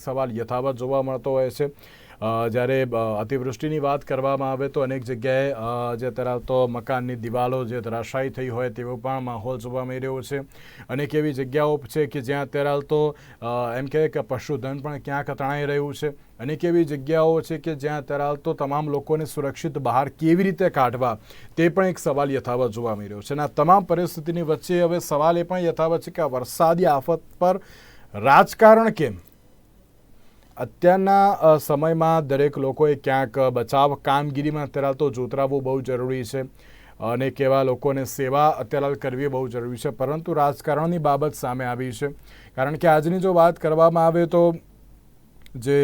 એક સવાલ યથાવત જોવા મળતો હોય છે. જ્યારે અતિવૃષ્ટિની વાત કરવામાં આવે તો અનેક જગ્યાએ જે ધરાવતો મકાનની દિવાલો જે ધરાશાયી થઈ હોય તેવો પણ માહોલ જોવા મળી રહ્યો છે. અનેક એવી જગ્યાઓ છે કે જ્યાં અત્યારે તો એમ કહે કે પશુધન પણ ક્યાંક તણાઈ રહ્યું છે. અનેક એવી જગ્યાઓ છે કે જ્યાં અત્યારે તો તમામ લોકોને સુરક્ષિત બહાર કેવી રીતે કાઢવા, તે પણ એક સવાલ યથાવત જોવા મળી રહ્યો છે. અને આ તમામ પરિસ્થિતિની વચ્ચે હવે સવાલ એ પણ યથાવત છે કે આ વરસાદી આફત પર રાજકારણ કેમ? અત્યારના સમયમાં દરેક લોકોએ ક્યાંક બચાવ કામગીરીમાં અત્યારે તો જોતરાવવું બહુ જરૂરી છે અને કેવા લોકોને સેવા અત્યારે કરવી બહુ જરૂરી છે. પરંતુ રાજકારણની બાબત સામે આવી છે. કારણ કે આજની જો વાત કરવામાં આવે તો જે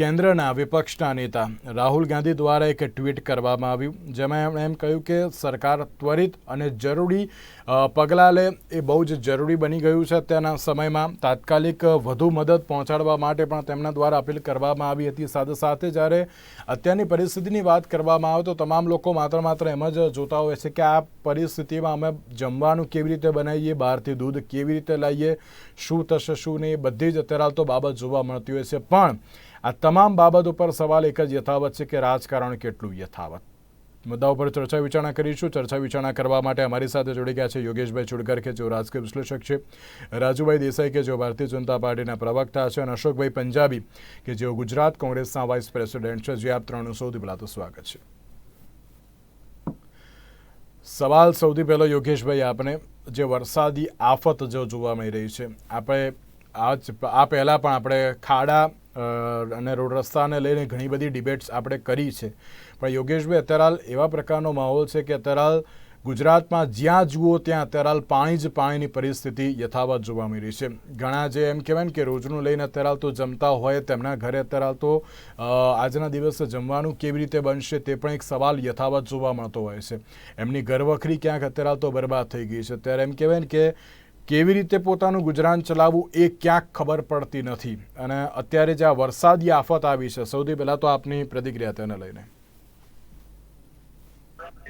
કેન્દ્રના વિપક્ષના નેતા રાહુલ ગાંધી દ્વારા એક ટ્વીટ કરવામાં આવ્યું, જેમાં એમણે એમ કહ્યું કે સરકાર ત્વરિત અને જરૂરી પગલાં લે એ બહુ જ જરૂરી બની ગયું છે અત્યારના સમયમાં. તાત્કાલિક વધુ મદદ પહોંચાડવા માટે પણ તેમના દ્વારા અપીલ કરવામાં આવી હતી. સાથે સાથે જ્યારે અત્યારની પરિસ્થિતિની વાત કરવામાં આવે તો તમામ લોકો માત્ર માત્ર એમ જ જોતા હોય છે કે આ પરિસ્થિતિમાં અમે જમવાનું કેવી રીતે બનાવીએ, બહારથી દૂધ કેવી રીતે લાવીએ, શું થશે, શું નહીં, બધી જ અત્યારે તો બાબત જોવા મળતી હોય છે. પણ આ તમામ બાબત ઉપર સવાલ એક જ યથાવત છે કે રાજકારણ કેટલું યથાવત? મુદ્દા ઉપર ચર્ચા વિચારણા કરીશું. ચર્ચા વિચારણા કરવા માટે અમારી સાથે જોડી ગયા છે યોગેશભાઈ ચુડકર કે જેઓ રાજકીય વિશ્લેષક છે. રાજુભાઈ દેસાઈ, કે જેઓ ભારતીય જનતા પાર્ટીના પ્રવક્તા છે. અને અશોકભાઈ પંજાબી, કે જેઓ ગુજરાત કોંગ્રેસના વાઇસ પ્રેસિડેન્ટ છે. જે આપ ત્રણનું સૌથી પહેલાં તો સ્વાગત છે. સવાલ સૌથી પહેલો યોગેશભાઈ આપને. જે વરસાદી આફત જો જોવા મળી રહી છે, આપણે આ જ આ પહેલાં પણ આપણે ખાડા અને રોડ રસ્તાને લઈને ઘણી બધી ડિબેટ્સ આપણે કરી છે. પણ યોગેશભાઈ અત્યારે એવા પ્રકારનો માહોલ છે કે અત્યારે ગુજરાતમાં જ્યાં જુઓ ત્યાં અત્યારે પાણી જ પાણીની પરિસ્થિતિ યથાવત જોવા મળી છે. ઘણા જે એમ કહેવાય ને કે રોજનું લઈને અત્યારે હાલ તો જમતા હોય, તેમના ઘરે અત્યારે હાલ તો આજના દિવસે જમવાનું કેવી રીતે બનશે તે પણ એક સવાલ યથાવત જોવા મળતો હોય છે. એમની ઘરવખરી ક્યાંક અત્યારે હાલ તો બરબાદ થઈ ગઈ છે. ત્યારે એમ કહેવાય ને કે કેવી રીતે પોતાનું ગુજરાન ચલાવવું એ ક્યાંક ખબર પડતી નથી. અને અત્યારે જે આ વરસાદી આફત આવી છે, સૌથી પહેલાં તો આપની પ્રતિક્રિયા તેને લઈને.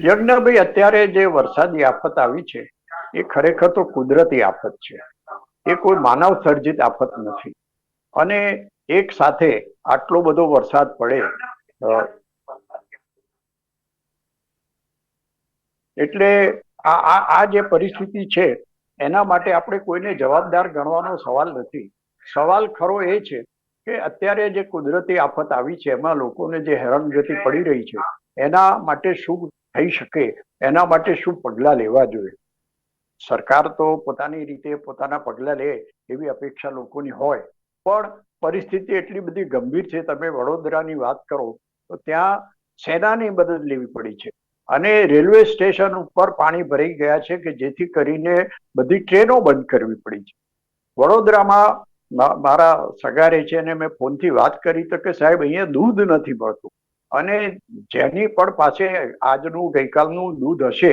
યજ્ઞભાઈ, અત્યારે જે વરસાદી આફત આવી છે, એ ખરેખર તો કુદરતી આફત છે. એ કોઈ માનવ સર્જિત આફત નથી. અને એક સાથે આટલો બધો વરસાદ પડે એટલે આ આ આ જે પરિસ્થિતિ છે, એના માટે આપણે કોઈને જવાબદાર ગણવાનો સવાલ નથી. સવાલ ખરો એ છે કે અત્યારે જે કુદરતી આફત આવી છે, એમાં લોકોને જે હેરાનગતિ પડી રહી છે, એના માટે શું થઈ શકે. એના માટે શું પગલાં લેવા જોઈએ? સરકાર તો પોતાની રીતે પોતાના પગલાં લે એવી અપેક્ષા લોકોની હોય. પણ પરિસ્થિતિ એટલી બધી ગંભીર છે, તમે વડોદરાની વાત કરો, તો ત્યાં સેનાની મદદ લેવી પડી છે. અને રેલવે સ્ટેશન ઉપર પાણી ભરાઈ ગયા છે કે જેથી કરીને બધી ટ્રેનો બંધ કરવી પડી છે. વડોદરામાં મારા સગા રહે છે અને મેં ફોનથી વાત કરી તો કે સાહેબ, અહીંયા દૂધ નથી મળતું. અને જેની પણ પાસે આજનું, ગઈકાલનું દૂધ હશે,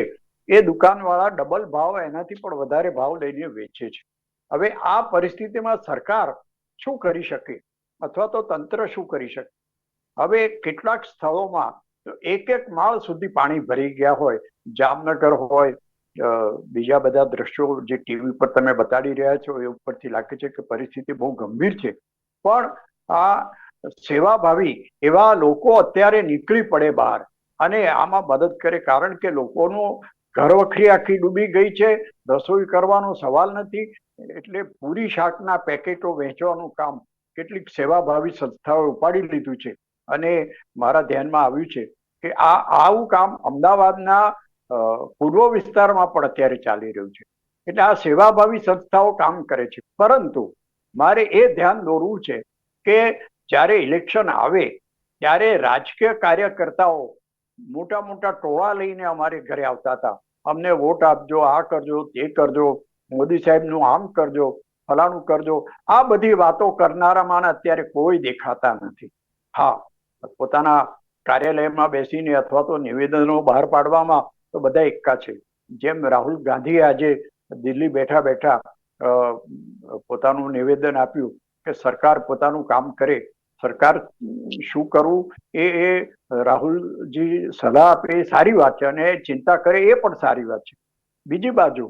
એ દુકાનવાળા ડબલ ભાવ એનાથી પણ વધારે ભાવ લઈને વેચે છે. હવે આ પરિસ્થિતિમાં સરકાર શું કરી શકે? અથવા તો તંત્ર શું કરી શકે? હવે કેટલાક સ્થળોમાં એક એક માળ સુધી પાણી ભરી ગયા હોય, જામનગર હોય બીજા બધા દ્રશ્યો જે ટીવી પર તમે બતાડી રહ્યા છો એ ઉપરથી લાગે છે કે પરિસ્થિતિ બહુ ગંભીર છે. પણ આ સેવાભાવી એવા લોકો અત્યારે નીકળી પડે બહાર. અને આમાં મદદ કરે કારણ કે લોકોનું ઘર વખરી આખી ડૂબી ગઈ છે, રસોઈ કરવાનો સવાલ નથી, એટલે પૂરી શાકના પેકેટો વેચવાનું કામ કેટલીક સેવાભાવી સંસ્થાઓએ ઉપાડી લીધું છે. અને મારા ધ્યાનમાં આવ્યું છે કે આ, આવું કામ અમદાવાદના પૂર્વ વિસ્તારમાં પણ અત્યારે ચાલી રહ્યું છે. એટલે આ સેવાભાવી સંસ્થાઓ કામ કરે છે. પરંતુ મારે એ ધ્યાન દોરવું છે કે જ્યારે ઇલેક્શન આવે, ત્યારે રાજકીય કાર્યકર્તાઓ મોટા મોટા ટોળા લઈને અમારે ઘરે આવતા હતા. અમને વોટ આપજો, આ કરજો, તે કરજો, મોદી સાહેબનું આમ કરજો, ફલાણું કરજો. આ બધી વાતો કરનારામાં અત્યારે કોઈ દેખાતા નથી. હા, પોતાના કાર્યાલયમાં બેસીને અથવા તો નિવેદનો બહાર પાડવામાં તો બધા એકા છે. જેમ રાહુલ ગાંધીએ આજે દિલ્હી બેઠા બેઠા પોતાનું નિવેદન આપ્યું કે સરકાર પોતાનું કામ કરે સરકાર શું કરવું એ એ રાહુલજી સલાહ આપે, એ સારી વાત છે અને ચિંતા કરે, એ પણ સારી વાત છે. બીજી બાજુ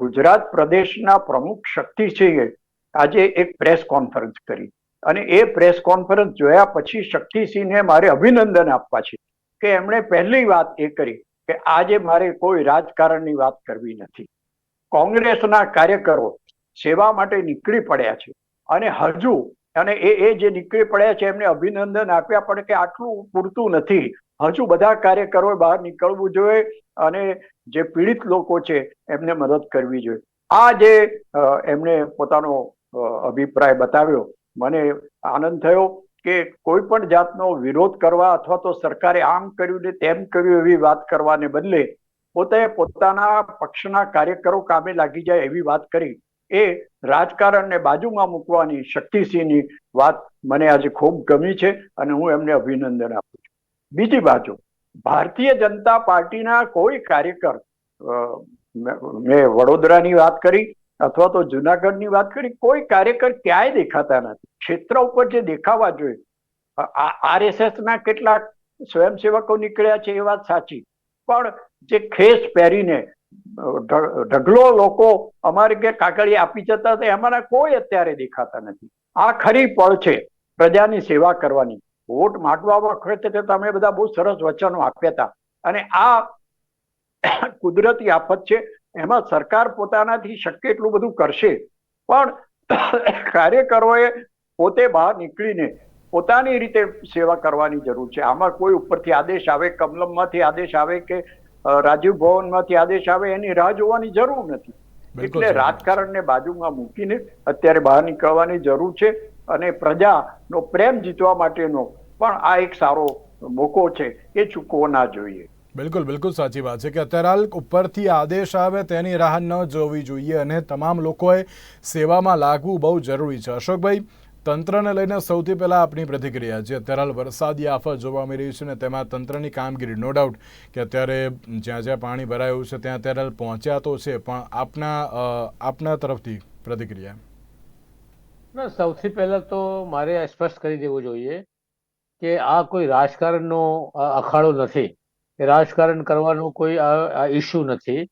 ગુજરાત પ્રદેશના પ્રમુખ શક્તિ છે આજે એક પ્રેસ કોન્ફરન્સ કરી અને એ પ્રેસ કોન્ફરન્સ જોયા પછી શક્તિસિંહને મારે અભિનંદન આપવા છે કે એમણે પહેલી વાત એ કરી કે આજે મારે કોઈ રાજકારણની વાત કરવી નથી. કોંગ્રેસના કાર્યકરો સેવા માટે નીકળી પડ્યા છે અને હજુ અને એ એ જે નીકળી પડ્યા છે, એમને અભિનંદન આપ્યા, પણ કે આટલું પૂરતું નથી. હજુ બધા કાર્યકરોએ બહાર નીકળવું જોઈએ અને જે પીડિત લોકો છે, એમને મદદ કરવી જોઈએ. આ જે એમણે પોતાનો અભિપ્રાય બતાવ્યો, મને આનંદ થયો કે કોઈ પણ જાતનો વિરોધ કરવા અથવા તો સરકારે આમ કર્યું ને તેમ કર્યું એવી વાત કરવાને બદલે પોતે પોતાના પક્ષના કાર્યકરો કામે લાગી જાય એવી વાત કરી. એ રાજકારણને બાજુમાં મૂકવાની શક્તિસિંહની વાત મને આજે ખૂબ ગમી છે અને હું એમને અભિનંદન આપું છું. બીજી બાજુ, ભારતીય જનતા પાર્ટીના કોઈ કાર્યકર મેં વડોદરાની વાત કરી અથવા તો જુનાગઢની વાત કરી, કોઈ કાર્યકર ક્યાંય દેખાતા નથી. ક્ષેત્ર ઉપર જે દેખાવા જોઈએ આરએસએસના કેટલાક સ્વયંસેવકો નીકળ્યા છે એ વાત સાચી. પણ જે ખેસ પહેરીને ઢગલો લોકો અમારે કે કાગળિયા આપી જતા હતા અમારા કોઈ અત્યારે દેખાતા નથી. આ ખરી પળ છે પ્રજાની સેવા કરવાની. વોટ માગવા વખતે તમે બધા બહુ સરસ વચનો આપ્યા હતા. અને આ કુદરતી આફત છે, એમાં સરકાર પોતાનાથી શક્ય એટલું બધું કરશે. પણ કાર્યકરોએ પોતે બહાર નીકળીને પોતાની રીતે સેવા કરવાની જરૂર છે. આમાં કોઈ ઉપરથી આદેશ આવે, કમલમમાંથી આદેશ આવે કે રાજીવ ભવનમાંથી આદેશ આવે એની રાહ જોવાની જરૂર નથી. એટલે રાજકારણને બાજુમાં મૂકીને અત્યારે બહાર નીકળવાની જરૂર છે અને પ્રજાનો પ્રેમ જીતવા માટેનો પણ આ એક સારો મોકો છે એ ચૂકવો ના જોઈએ. બિલકુલ બિલકુલ સાચી વાત છે કે અત્યારે ઉપરથી આદેશ આવે તેની રાહ ન જોવી જોઈએ અને તમામ લોકોએ સેવામાં લાગવું બહુ જરૂરી છે. અશોકભાઈ તંત્રને લઈને સૌથી પહેલાં આપણી પ્રતિક્રિયા જે અત્યારે હાલ વરસાદી આફત જોવા મળી રહી છે અને તેમાં તંત્રની કામગીરી નો ડાઉટ કે અત્યારે જ્યાં જ્યાં પાણી ભરાયું છે ત્યાં અત્યારે પહોંચ્યા તો છે, પણ આપના આપના તરફથી પ્રતિક્રિયા ના, સૌથી પહેલાં તો મારે સ્પષ્ટ કરી દેવું જોઈએ કે આ કોઈ રાજકારણનો અખાડો નથી. કે રાજકારણ કરવાનો કોઈ આ ઇસ્યુ નથી.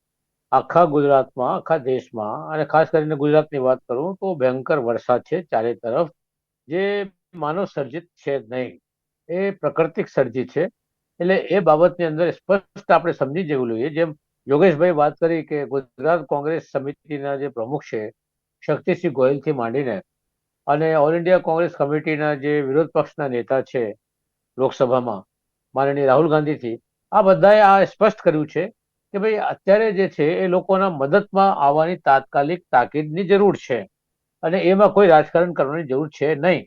આખા ગુજરાતમાં, આખા દેશમાં અને ખાસ કરીને ગુજરાતની વાત કરું તો ભયંકર વરસાદ છે ચારે તરફ. જે માનવ સર્જિત છે નહીં, એ પ્રકૃતિક સર્જિત છે. એટલે એ બાબતની અંદર સ્પષ્ટ આપણે સમજી જવું જોઈએ. જેમ યોગેશભાઈ વાત કરી કે ગુજરાત કોંગ્રેસ સમિતિના જે પ્રમુખ છે, શક્તિસિંહ ગોયલથી માંડીને, અને ઓલ ઇન્ડિયા કોંગ્રેસ કમિટીના જે વિરોધ પક્ષના નેતા છે લોકસભામાં, માનનીય રાહુલ ગાંધીથી, આ બધાએ આ સ્પષ્ટ કર્યું છે કે ભાઈ અત્યારે જે છે એ લોકોના મદદમાં આવવાની તાત્કાલિક તાકીદની જરૂર છે. અને એમાં કોઈ રાજકારણ કરવાની જરૂર છે નહીં.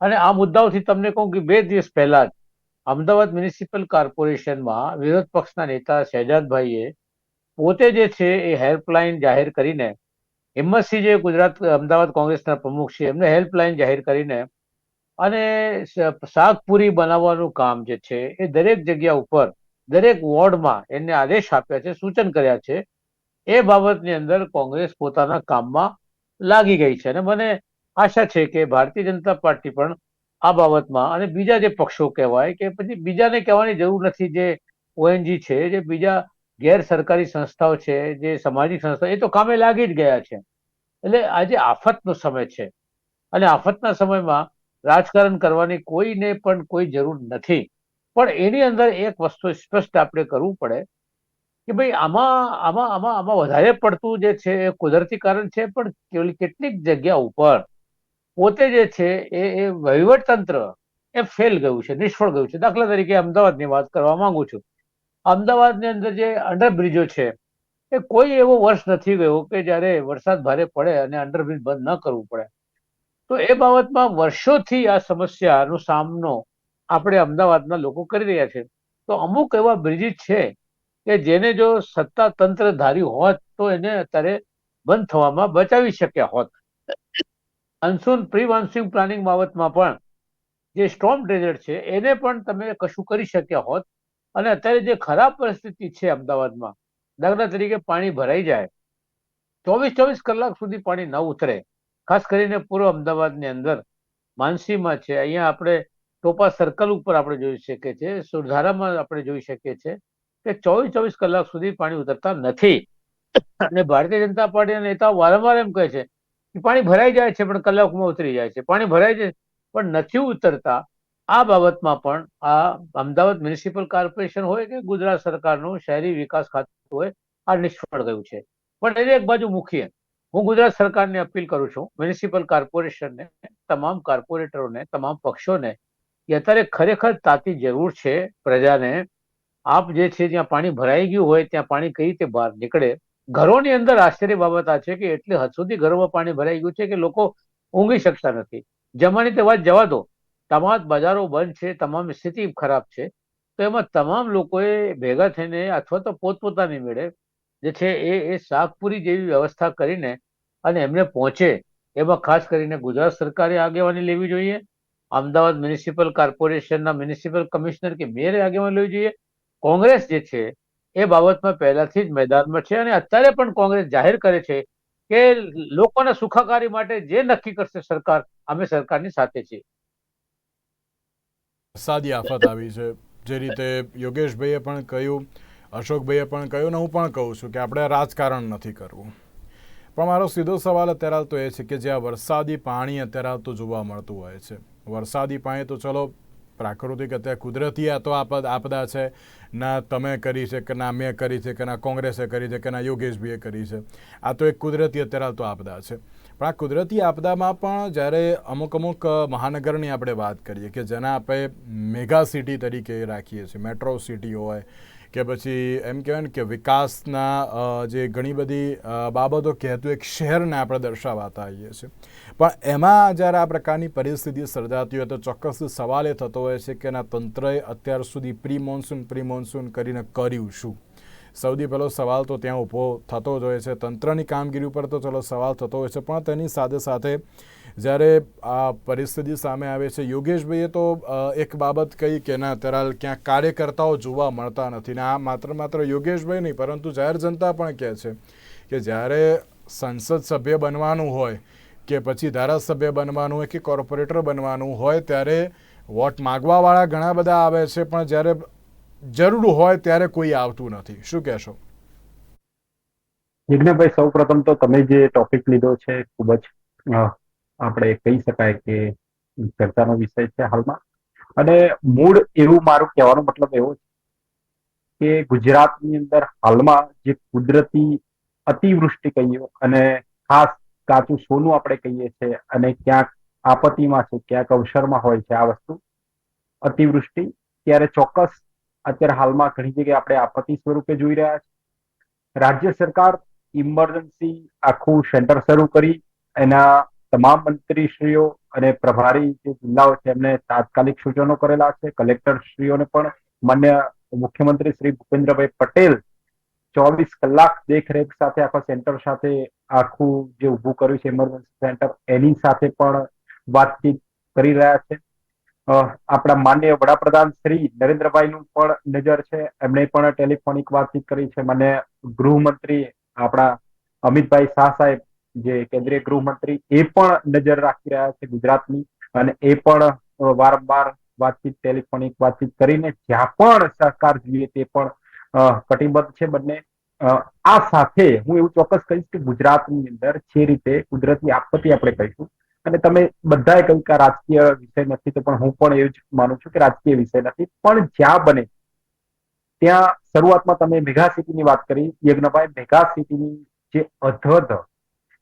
અને આ મુદ્દાઓથી તમને કહું કે બે દિવસ પહેલા જ અમદાવાદ મ્યુનિસિપલ કોર્પોરેશનમાં વિરોધ પક્ષના નેતા શહેજાદભાઈએ પોતે જે છે એ હેલ્પલાઇન જાહેર કરીને હિંમતસિંહ જે ગુજરાત અમદાવાદ કોંગ્રેસના પ્રમુખ છે, એમને હેલ્પલાઇન જાહેર કરીને અને શાકપુરી બનાવવાનું કામ જે છે એ દરેક જગ્યા ઉપર, દરેક વોર્ડમાં એને આદેશ આપ્યા છે, સૂચન કર્યા છે. એ બાબતની અંદર કોંગ્રેસ પોતાના કામમાં લાગી ગઈ છે. અને મને આશા છે કે ભારતીય જનતા પાર્ટી પણ આ બાબતમાં અને બીજા જે પક્ષો કહેવાય કે પછી બીજાને કહેવાની જરૂર નથી જે ઓએનજી છે, જે બીજા ગેર સરકારી સંસ્થાઓ છે, જે સામાજિક સંસ્થા એ તો કામે લાગી જ ગયા છે. એટલે આજે આફતનો સમય છે. અને આફતના સમયમાં રાજકારણ કરવાની કોઈને પણ કોઈ જરૂર નથી. પણ એની અંદર એક વસ્તુ સ્પષ્ટ આપણે કરવું પડે કે ભાઈ આમાં આમાં આમાં આમાં વધારે પડતું જે છે એ કુદરતી કારણ છે, પણ કેટલીક જગ્યા ઉપર પોતે જે છે એ એ વહીવટ તંત્ર એ ફેલ ગયું છે, નિષ્ફળ ગયું છે. દાખલા તરીકે અમદાવાદની વાત કરવા માંગુ છું. અમદાવાદની અંદર જે અંડરબ્રિજો છે એ કોઈ એવો વર્ષ નથી ગયો કે જ્યારે વરસાદ ભારે પડે અને અંડરબ્રિજ બંધ ન કરવું પડે. તો એ બાબતમાં વર્ષોથી આ સમસ્યાનો સામનો આપણે અમદાવાદના લોકો કરી રહ્યા છે. તો અમુક એવા બ્રિજીસ છે કે જેને જો સત્તા તંત્ર ધાર્યું હોત, તો એને અત્યારે બંધ થવામાં બચાવી શક્યા હોત. અનસુન પ્રી પ્લાનિંગ બાબતમાં પણ જે સ્ટોમ ડ્રેનેજ છે, એને પણ તમે કશું કરી શક્યા હોત. અને અત્યારે જે ખરાબ પરિસ્થિતિ છે અમદાવાદમાં, દાખલા તરીકે પાણી ભરાઈ જાય ચોવીસ ચોવીસ કલાક સુધી પાણી ન ઉતરે. ખાસ કરીને પૂર્વ અમદાવાદની અંદર, માનસીમાં છે. અહીંયા આપણે ટોપા સર્કલ ઉપર આપણે જોઈ શકીએ છીએ, સુરધારામાં આપણે જોઈ શકીએ છીએ. કે ચોવીસ ચોવીસ કલાક સુધી પાણી ઉતરતા નથી. અને ભારતીય જનતા પાર્ટીના નેતાઓ વારંવાર એમ કહે છે કે પાણી ભરાઈ જાય છે, પણ કલાકમાં ઉતરી જાય છે. પાણી ભરાઈ જાય પણ નથી ઉતરતા. આ બાબતમાં પણ આ અમદાવાદ મ્યુનિસિપલ કોર્પોરેશન હોય કે ગુજરાત સરકારનું શહેરી વિકાસ ખાતું હોય, આ નિષ્ફળ ગયું છે. પણ એને એક બાજુ મુખ્ય હું ગુજરાત સરકારને અપીલ કરું છું, મ્યુનિસિપલ કોર્પોરેશનને, તમામ કોર્પોરેટરોને, તમામ પક્ષોને અત્યારે ખરેખર તાતી જરૂર છે પ્રજાને આપ જે છે, જ્યાં પાણી ભરાઈ ગયું હોય, ત્યાં પાણી કઈ રીતે બહાર નીકળે? ઘરોની અંદર આશ્ચર્ય બાબત આ છે કે એટલે હદ સુધી ઘરોમાં પાણી ભરાઈ ગયું છે કે લોકો ઊંઘી શકતા નથી. જમવાની તે વાત જવા દો. તમામ બજારો બંધ છે, તમામ સ્થિતિ ખરાબ છે. તો એમાં તમામ લોકોએ ભેગા થઈને અથવા તો પોતપોતાની મેળે જે છે, એ એ શાકપુરી જેવી વ્યવસ્થા કરીને અને એમને પહોંચે. એમાં ખાસ કરીને ગુજરાત સરકારે આગેવાની લેવી જોઈએ. અમદાવાદ મ્યુનિસિપલ કોર્પોરેશનના મ્યુનિસિપલ કમિશનર કે મેયરે આગેવાની લેવી જોઈએ. કોંગ્રેસ જે છે, એ બાબતમાં પહેલાથી જ મેદાનમાં છે અને અત્યારે પણ કોંગ્રેસ જાહેર કરે છે કે લોકોના સુખાકારી માટે જે નક્કી કરશે સરકાર, અમે સરકારની સાથે છીએ. સાદી આફત આવી છે. જે રીતે યોગેશભાઈએ પણ કહ્યું, અશોકભાઈએ પણ કહ્યું ને હું પણ કહું છું કે આપણે રાજકારણ નથી કરવું. પણ મારો સીધો સવાલ અત્યારે હાલ તો એ છે કે જ્યાં વરસાદી પાણી અત્યારે હાલ તો જોવા મળતું હોય છે. વરસાદી પાણી તો ચલો પ્રાકૃતિક અત્યારે કુદરતી આ તો આપદ, આપદા છે. ના તમે કરી છે કે ના મેં કરી છે કે ના કોંગ્રેસે કરી છે કે ના યોગેશભાઈએ કરી છે. આ તો એક કુદરતી અત્યારે તો આપદા છે. પણ આ કુદરતી આપદામાં પણ જ્યારે અમુક અમુક મહાનગરની આપણે વાત કરીએ કે જેના આપણે મેગા સિટી તરીકે રાખીએ છીએ, મેટ્રો સિટી હોય કે પછી એમ કહેવાય ને કે વિકાસના જે ઘણી બધી બાબતો કહેતું એક શહેરને આપણે દર્શાવાતા આવીએ છીએ. પણ એમાં જ્યારે આ પ્રકારની પરિસ્થિતિ સર્જાતી હોય તો ચોક્કસ સવાલ એ થતો હોય છે કે એના તંત્રએ અત્યાર સુધી પ્રી મોન્સૂન પ્રી મોન્સૂન કરીને કર્યું શું? સૌથી પહેલો સવાલ તો ત્યાં ઊભો થતો જ હોય છે. તંત્રની કામગીરી ઉપર તો ચલો સવાલ થતો હોય છે, પણ તેની સાથે સાથે જ્યારે આ પરિસ્થિતિ સામે આવે છે, યોગેશભાઈએ તો એક બાબત કહી કે ના, અત્યારે ક્યાંક કાર્યકર્તાઓ જોવા મળતા નથી ને આ માત્ર માત્ર યોગેશભાઈ નહીં, પરંતુ જાહેર જનતા પણ કહે છે કે જ્યારે સંસદ સભ્ય બનવાનું હોય કે પછી ધારાસભ્ય બનવાનું હોય કે કોર્પોરેટર બનવાનું હોય ત્યારે વોટ માગવાવાળા ઘણા બધા આવે છે, પણ જ્યારે જરૂર હોય ત્યારે કોઈ આવતું નથી. શું કહેશો? યજ્ઞભાઈ સૌ પ્રથમ તો તમે જે ટોપિક લીધો છે, ખૂબ જ આપણે કહી શકાય કે ચર્ચાનો વિષય છે હાલમાં. અને મૂળ એવું મારું કહેવાનો મતલબ એવો છે કે ગુજરાતની અંદર હાલમાં જે કુદરતી અતિવૃષ્ટિ કહીએ અને ખાસ કાચું સોનું આપણે કહીએ છીએ અને ક્યાંક આપત્તિમાં છે, ક્યાંક અવસરમાં હોય છે આ વસ્તુ. અતિવૃષ્ટિ, ત્યારે ચોક્કસ અત્યારે હાલમાં ઘણી જગ્યાએ આપણે આપત્તિ સ્વરૂપે જોઈ રહ્યા છે. રાજ્ય સરકાર ઇમરજન્સી આખું સેન્ટર શરૂ કરી એના તમામ મંત્રીશ્રીઓ અને પ્રભારી જે જિલ્લાઓ છે, એમને તાત્કાલિક સૂચનો કરેલા છે. કલેક્ટર શ્રીઓને પણ માન્ય મુખ્યમંત્રી શ્રી ભૂપેન્દ્રભાઈ પટેલ ચોવીસ કલાક દેખરેખ સાથે આખા સેન્ટર સાથે આખું જે ઊભું કર્યું છે ઇમરજન્સી સેન્ટર એની સાથે પણ વાતચીત કરી રહ્યા છે. આપણા માન્ય વડાપ્રધાન શ્રી નરેન્દ્રભાઈનું પણ નજર છે. એમણે પણ ટેલિફોનિક વાતચીત કરી છે. મને ગૃહમંત્રી આપણા અમિતભાઈ શાહ સાહેબ, જે કેન્દ્રીય ગૃહમંત્રી, એ પણ નજર રાખી રહ્યા છે ગુજરાતની અને એ પણ વારંવાર વાતચીત, ટેલિફોનિક વાતચીત કરીને જ્યાં પણ સહકાર જોઈએ તે પણ કટિબદ્ધ છે બંને. આ સાથે હું એવું ચોક્કસ કહીશ કે ગુજરાતની અંદર જે રીતે કુદરતી આપત્તિ આપણે કહીશું, અને તમે બધાએ કહ્યું કે રાજકીય વિષય નથી, તો પણ હું પણ એવું જ માનું છું કે રાજકીય વિષય નથી. પણ જ્યાં બને, ત્યાં શરૂઆતમાં તમે મેગા સિટીની વાત કરી, યજ્ઞભાઈ, મેગા સિટીની જે અધધ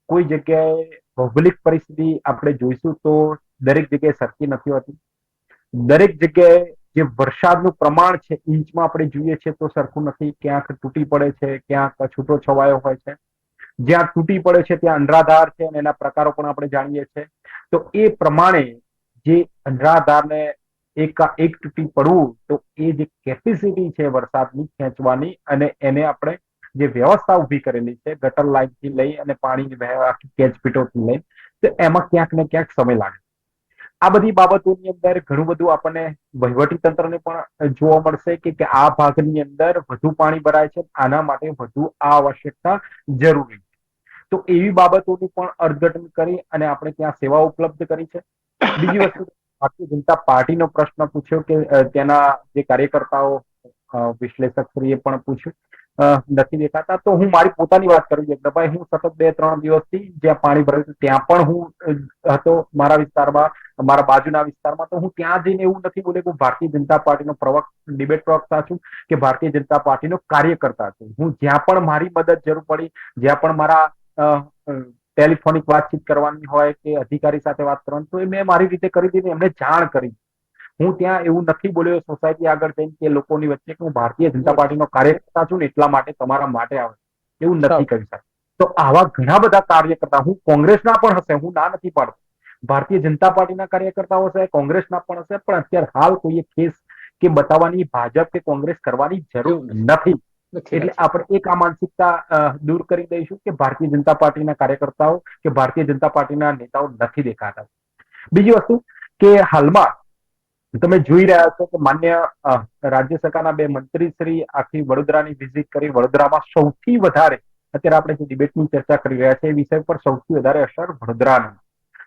કોઈ જગ્યાએ ભૌગોલિક પરિસ્થિતિ આપણે જોઈશું તો દરેક જગ્યાએ સરખી નથી હોતી. દરેક જગ્યાએ જે વરસાદનું પ્રમાણ છે, ઇંચમાં આપણે જોઈએ છીએ તો સરખું નથી. ક્યાંક તૂટી પડે છે, ક્યાંક છૂટો છવાયો હોય છે. જ્યાં તૂટી પડે છે ત્યાં અંડરાધાર છે અને એના પ્રકારો પણ આપણે જાણીએ છીએ. તો એ પ્રમાણે જે અંડરાધારને એક એક તૂટી પડવું, તો એ જે કેપેસિટી છે વરસાદની ખેંચવાની અને એને આપણે જે વ્યવસ્થા ઊભી કરેલી છે, ગટર લાઇનથી લઈ અને પાણીની કેચ લઈ, તો એમાં ક્યાંક ને ક્યાંક સમય લાગે. આ બધી બાબતોની અંદર ઘણું બધું આપણને વહીવટી તંત્રને પણ જોવા મળશે કે આ ભાગની અંદર વધુ પાણી ભરાય છે, આના માટે વધુ આ આવશ્યકતા જરૂરી છે. તો એવી બાબતોની પણ અર્થઘટન કરી અને આપણે ત્યાં સેવા ઉપલબ્ધ કરી છે. બીજી વસ્તુ, ભારતીય જનતા પાર્ટીનો પ્રશ્ન પૂછ્યો કે તેના જે કાર્યકર્તાઓ વિશ્લેષક શ્રીએ પણ પૂછ્યું. નથી દેખાતા. તો હું મારી પોતાની વાત કરું ભાઈ, હું સતત બે ત્રણ દિવસથી જ્યાં પાણી ભરાયું ત્યાં પણ હું હતો મારા વિસ્તારમાં, મારા બાજુના વિસ્તારમાં. તો હું ત્યાં જઈને એવું નથી બોલે કે ભારતીય જનતા પાર્ટીનો પ્રવક, ડિબેટ પ્રવક્તા છું કે ભારતીય જનતા પાર્ટીનો કાર્યકર્તા છું. હું જ્યાં પણ મારી મદદ જરૂર પડી, જ્યાં પણ મારા ટેલિફોનિક વાતચીત કરવાની હોય કે અધિકારી સાથે વાત કરવાની તો એ મેં મારી રીતે કરી દીધી, એમને જાણ કરી. હું ત્યાં એવું નથી બોલ્યો સોસાયટી આગળ જઈને કે લોકોની વચ્ચે કે હું ભારતીય જનતા પાર્ટીનો કાર્યકર્તા છું ને એટલા માટે તમારા માટે આવે એવું નથી કરી શકતો. તો આવા ઘણા બધા કાર્યકર્તા હું કોંગ્રેસના પણ હશે હું ના નથી પાડતો. ભારતીય જનતા પાર્ટીના કાર્યકર્તાઓ હશે કોંગ્રેસના પણ હશે પણ અત્યારે હાલ કોઈએ કેસ કે બતાવવાની ભાજપ કે કોંગ્રેસ કરવાની જરૂર નથી. એટલે આપણે એક આ માનસિકતા દૂર કરી દઈશું કે ભારતીય જનતા પાર્ટીના કાર્યકર્તાઓ કે ભારતીય જનતા પાર્ટીના નેતાઓ નથી દેખાતા. બીજી વસ્તુ કે હાલમાં તમે જોઈ રહ્યા છો કે માન્ય રાજ્ય સરકારના બે મંત્રી શ્રી આખી વડોદરાની વિઝિટ કરી. વડોદરામાં સૌથી વધારે અત્યારે આપણે જે ડિબેટની ચર્ચા કરી રહ્યા છે એ વિષય પર સૌથી વધારે અસર વડોદરાની.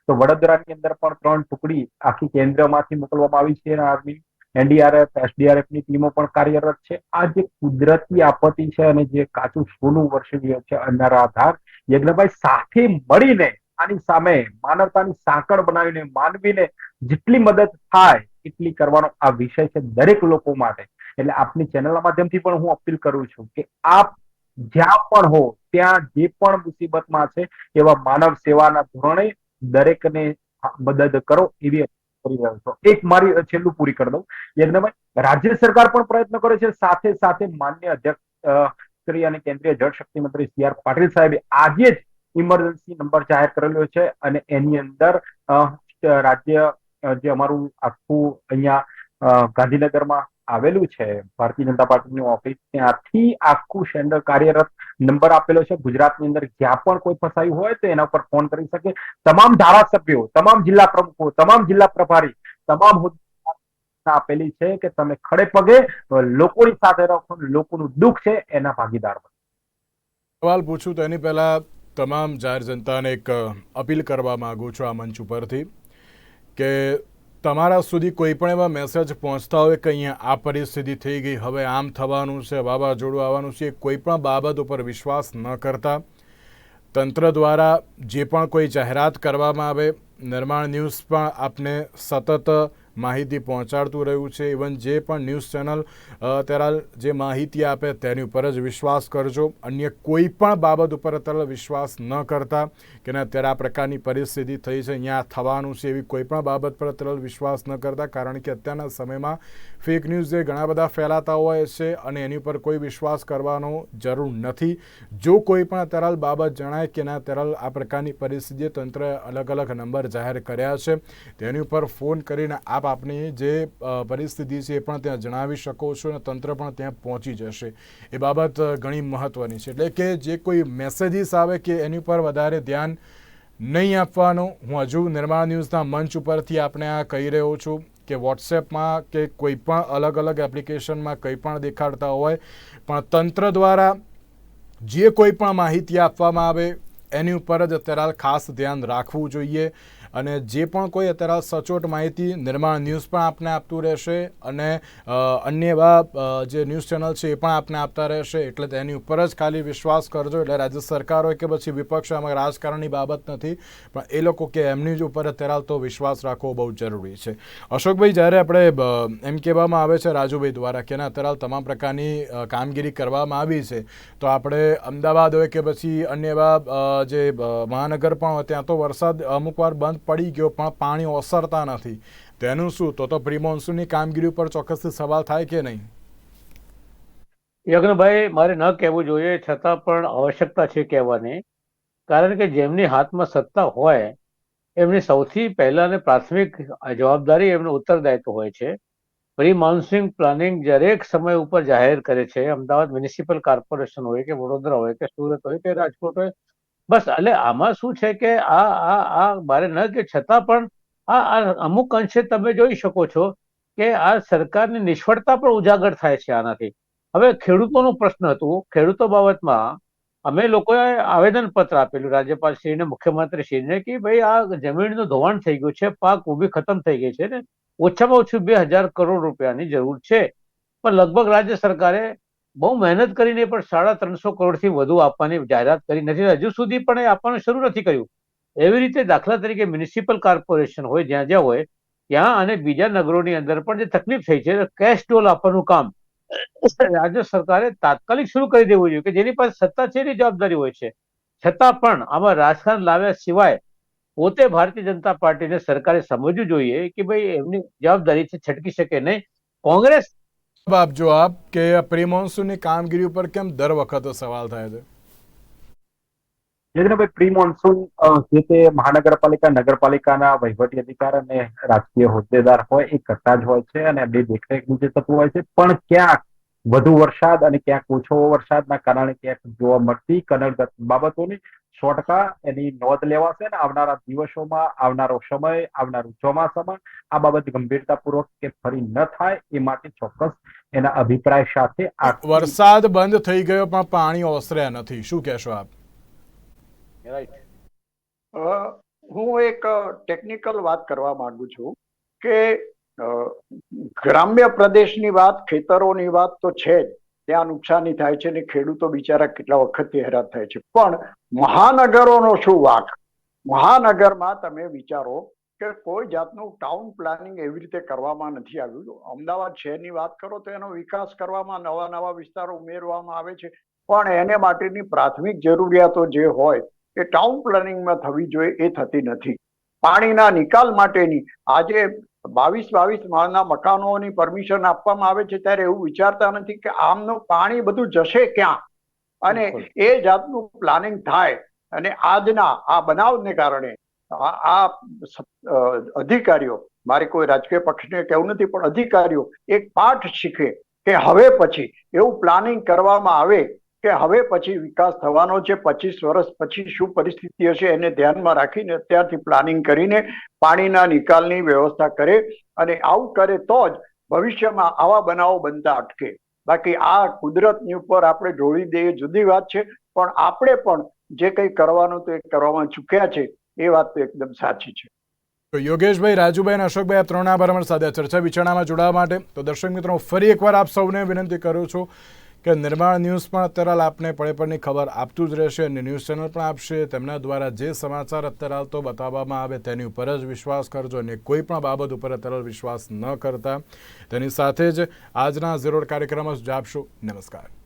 તો વડોદરાની અંદર પણ ત્રણ ટુકડી આખી કેન્દ્રમાંથી મોકલવામાં આવી છે. આર્મી, એનડીઆરએફ એસડીઆરએફની ટીમો પણ કાર્યરત છે. આ જે કુદરતી આપત્તિ છે અને જે કાચું સોનું વર્ષી રહ્યો છે આધાર, યજ્ઞભાઈ સાથે મળીને આની સામે માનવતાની સાંકળ બનાવીને, માનવીને જેટલી મદદ થાય એટલી કરવાનો આ વિષય છે દરેક લોકો માટે. એટલે આપની ચેનલના માધ્યમથી પણ હું અપીલ કરું છું કે આપ જ્યાં પણ હો, ત્યાં જે પણ મુસીબતમાં છે એવા માનવ સેવાના ધોરણે દરેકને મદદ કરો એવી કરી રહ્યો છો. એક મારી છેલ્લું પૂરી કરી દઉં. યજ્ઞભાઈ રાજ્ય સરકાર પણ પ્રયત્ન કરે છે. સાથે સાથે માન્ય અધ્યક્ષ શ્રી અને કેન્દ્રીય જળ શક્તિ મંત્રી સી આર પાટીલ સાહેબે આજે જ ઇમરજન્સી નંબર જાહેર કરેલો છે અને એની અંદર રાજ્ય જે અમારું આખું અહીંયા ગાંધીનગરમાં આવેલું છે, ભારતીય જનતા પાર્ટીની ઓફિસ ત્યાંથી આખું સેન્ડર કાર્યરત નંબર આપેલો છે. ગુજરાતની અંદર જ્યાં પણ કોઈ ફસાયું હોય તો એના ઉપર ફોન કરી શકે. તમામ ધારાસભ્યો, તમામ જિલ્લા પ્રમુખો, તમામ જિલ્લા પ્રભારી, તમામ આપેલી છે કે તમે ખડે પગે લોકોની સાથે રહો લોકોનું દુઃખ છે, એના ભાગીદાર બનો. સવાલ પૂછું તો એની પહેલા તમામ જાહેર જનતાને એક અપીલ કરવા માંગુ છું આ મંચ ઉપરથી. કે તમારા સુધી કોઈ પણ એવા મેસેજ પહોંચતા હોય કે અહીંયા આ પરિસ્થિતિ થઈ ગઈ, હવે આમ થવાનું છે, વાવાઝોડું આવવાનું છે કોઈ પણ બાબત ઉપર વિશ્વાસ ન કરતા. તંત્ર દ્વારા જે પણ કોઈ જાહેરાત કરવામાં આવે, નિર્માણ ન્યૂઝ પણ આપને સતત માહિતી પહોંચાડતું રહ્યું છે. ઇવન જે પણ ન્યૂઝ ચેનલ અત્યારે જે માહિતી આપે તેની ઉપર જ વિશ્વાસ કરજો. અન્ય કોઈ પણ બાબત ઉપર અત્યારે વિશ્વાસ ન કરતા કે અત્યારે આ પ્રકારની પરિસ્થિતિ થઈ છે, અહીંયા થવાનું છે એવી કોઈ પણ બાબત પર અત્યારે વિશ્વાસ ન કરતા. કારણ કે અત્યારના સમયમાં ફેક ન્યૂઝ જે ઘણા બધા ફેલાતા હોય છે અને એની ઉપર કોઈ વિશ્વાસ કરવાનો જરૂર નથી. જો કોઈ પણ અત્યારે બાબત જણાય કે ના અત્યારે આ પ્રકારની પરિસ્થિતિ તંત્રએ અલગ અલગ નંબર જાહેર કર્યા છે, તેની ઉપર ફોન કરીને આપ આપની જે પરિસ્થિતિ છે એ પણ ત્યાં જણાવી શકો છો અને તંત્ર પણ ત્યાં પહોંચી જશે. એ બાબત ઘણી મહત્ત્વની છે. એટલે કે જે કોઈ મેસેજીસ આવે કે એની ઉપર વધારે ધ્યાન નહીં આપવાનું, હું હજુ નિર્માણ ન્યૂઝના મંચ ઉપરથી આપણે આ કહી રહ્યો છું કે વોટ્સએપમાં કે કોઈ પણ અલગ અલગ એપ્લિકેશનમાં કંઈ પણ દેખાડતા હોય, પણ તંત્ર દ્વારા જે કોઈ પણ માહિતી આપવામાં આવે, એની ઉપર જ અત્યારે ખાસ ધ્યાન રાખવું જોઈએ. અને જે પણ કોઈ અત્યારે સચોટ માહિતી નિર્માણ ન્યૂઝ પણ આપને આપતું રહેશે અને અન્ય એવા જે ન્યૂઝ ચેનલ છે એ પણ આપને આપતા રહેશે, એટલે તેની ઉપર જ ખાલી વિશ્વાસ કરજો, એટલે રાજ્ય સરકાર હોય કે પછી વિપક્ષ આમાં રાજકારણની બાબત નથી, પણ એ લોકો કે એમની જ ઉપર અત્યારે તો વિશ્વાસ રાખવો બહુ જરૂરી છે. અશોકભાઈ, જ્યારે આપણે એમ કહેવામાં આવે છે રાજુભાઈ દ્વારા કે અત્યારે તમામ પ્રકારની કામગીરી કરવામાં આવી છે, તો આપણે અમદાવાદ હોય કે પછી અન્ય એવા જે મહાનગર પણ હોય, ત્યાં તો વરસાદ અમુક વાર બંધ પડી ગયો, પણ પાણી ઓસરતા નથી. તેનું શું? તો તો પ્રી મોન્સૂનની કામગીરી ઉપર ચોક્કસથી સવાલ થાય કે નહીં? યજ્ઞભાઈ, મારે ન કહેવું જોઈએ, છતાં પણ આવશ્યકતા છે કહેવાની. કારણ કે જેમની હાથમાં સત્તા હોય, એમની સૌથી પહેલા અને પ્રાથમિક જવાબદારી એમનું ઉત્તરદાયિત્વ હોય છે. પ્રી મોન્સૂન પ્લાનિંગ દરેક સમય ઉપર જાહેર કરે છે. અમદાવાદ મ્યુનિસિપલ કોર્પોરેશન હોય કે વડોદરા હોય કે સુરત હોય કે રાજકોટ હોય બસ, એટલે આમાં શું છે કે આ આ આ મારે ન કે, છતાં પણ આ અમુક અંશે તમે જોઈ શકો છો કે આ સરકારની નિષ્ફળતા પણ ઉજાગર થાય છે આનાથી. હવે ખેડૂતોનું પ્રશ્ન હતું, ખેડૂતો બાબતમાં અમે લોકોએ આવેદનપત્ર આપેલું, રાજ્યપાલશ્રીને, મુખ્યમંત્રીશ્રીને કે ભાઈ આ જમીનનું ધોવાણ થઈ ગયું છે, પાક ઊભી ખતમ થઈ ગઈ છે ને, ઓછામાં ઓછું બે હજાર કરોડ રૂપિયાની જરૂર છે. પણ લગભગ રાજ્ય સરકારે બહુ મહેનત કરીને પણ સાડા ત્રણસો કરોડથી વધુ આપવાની જાહેરાત કરી નથી હજુ સુધી પણ એ આપવાનું શરૂ નથી કર્યું. એવી રીતે દાખલા તરીકે મ્યુનિસિપલ કોર્પોરેશન હોય, જ્યાં જ્યાં હોય, ત્યાં અને બીજા નગરોની અંદર પણ જે તકલીફ થઈ છે, કેશ ટોલ આપવાનું કામ રાજ્ય સરકારે તાત્કાલિક શરૂ કરી દેવું જોઈએ કે જેની પાસે સત્તા છે એની જવાબદારી હોય છે. છતાં પણ આમાં રાજકારણ લાવ્યા સિવાય પોતે ભારતીય જનતા પાર્ટીને સરકારે સમજવું જોઈએ કે ભાઈ એમની જવાબદારી છે, છટકી શકે નહીં. કોંગ્રેસ જવાબ આપજો આપ કે પ્રી મોન્સૂનની કામગીરી ઉપર કેમ દર વખતે સવાલ થાય છે યજ્ઞભાઈ પ્રી મોન્સૂન જે તે મહાનગરપાલિકા નગરપાલિકાના વહીવટી અધિકાર અને રાજકીય હોદ્દેદાર હોય એ કરતા જ હોય છે અને એમની દેખરેખ નીચે થતું હોય છે પણ ક્યાંક વધુ વરસાદ અને ક્યાંક ઓછો વરસાદના કારણે ક્યાંક જોવા મળતી કનડગત બાબતોની સો ટકા એની નોંધ લેવાશે અને આવનારા દિવસોમાં આવનારો સમય આવનારું ચોમાસામાં આ બાબત ગંભીરતાપૂર્વક કે ફરી ન થાય એ માટે ચોક્કસ એના અભિપ્રાય સાથે આ વરસાદ બંધ થઈ ગયો પણ પાણી ઓસર્યા નથી. શું કહેશો આપ? રાઈટ અ, હું એક ટેકનિકલ વાત કરવા માંગુ છું કે ગ્રામ્ય પ્રદેશની વાત, ખેતરોની વાત તો છે જ. ત્યાં નુકસાની થાય છે ને ખેડૂતો બિચારા કેટલા વખતથી હેરાન થાય છે. પણ મહાનગરોનો શું વાક? મહાનગરમાં તમે વિચારો કે કોઈ જાતનું ટાઉન પ્લાનિંગ એવી રીતે કરવામાં નથી આવ્યું. અમદાવાદ શહેરની વાત કરો તો એનો વિકાસ કરવામાં નવા નવા વિસ્તારો ઉમેરવામાં આવે છે. પણ એને માટેની પ્રાથમિક જરૂરિયાતો જે હોય, એ ટાઉન પ્લાનિંગમાં થવી જોઈએ એ થતી નથી. પાણીના નિકાલ માટેની આજે બાવીસ બાવીસ માળના મકાનોની પરમિશન આપવામાં આવે છે ત્યારે એવું વિચારતા નથી કે આમનું પાણી બધું જશે ક્યાં? અને એ જાતનું પ્લાનિંગ થાય. અને આજના આ બનાવને કારણે આ અધિકારીઓ મારે કોઈ રાજકીય પક્ષને કહેવું નથી પણ અધિકારીઓ એક પાઠ શીખે કે હવે પછી એવું પ્લાનિંગ કરવામાં આવે કે હવે પછી વિકાસ થવાનો છે, પચીસ વર્ષ પછી શું પરિસ્થિતિ હશે એને ધ્યાનમાં રાખીને અત્યારથી પ્લાનિંગ કરીને પાણીના નિકાલની વ્યવસ્થા કરે અને આવું કરે તો જ ભવિષ્યમાં આવા બનાવો બનતા અટકે. બાકી આ કુદરતની ઉપર આપણે ઢોળી દઈએ જુદી વાત છે, પણ આપણે પણ જે કંઈ કરવાનું તો એ કરવામાં ચૂક્યા છે, એ વાત તો એકદમ સાચી છે. તો યોગેશભાઈ, રાજુભાઈ અને અશોકભાઈ આ ત્રણ આભાર સાથે ચર્ચા વિચારણામાં જોડાવા માટે. તો દર્શક મિત્રો ફરી એકવાર આપ સૌને વિનંતી કરું છું કે નિર્માણ ન્યૂઝ પણ અત્યારે હાલ આપને પળે પળની ખબર આપતું જ રહેશે અને ન્યૂઝ ચેનલ પણ આપશે. તેમના દ્વારા જે સમાચાર અત્યારે હાલ તો બતાવવામાં આવે તેની ઉપર જ વિશ્વાસ કરજો અને કોઈ પણ બાબત ઉપર અત્યારે વિશ્વાસ ન કરતા. તેની સાથે જ આજના ઝીરોડ કાર્યક્રમ જ આપશું નમસ્કાર.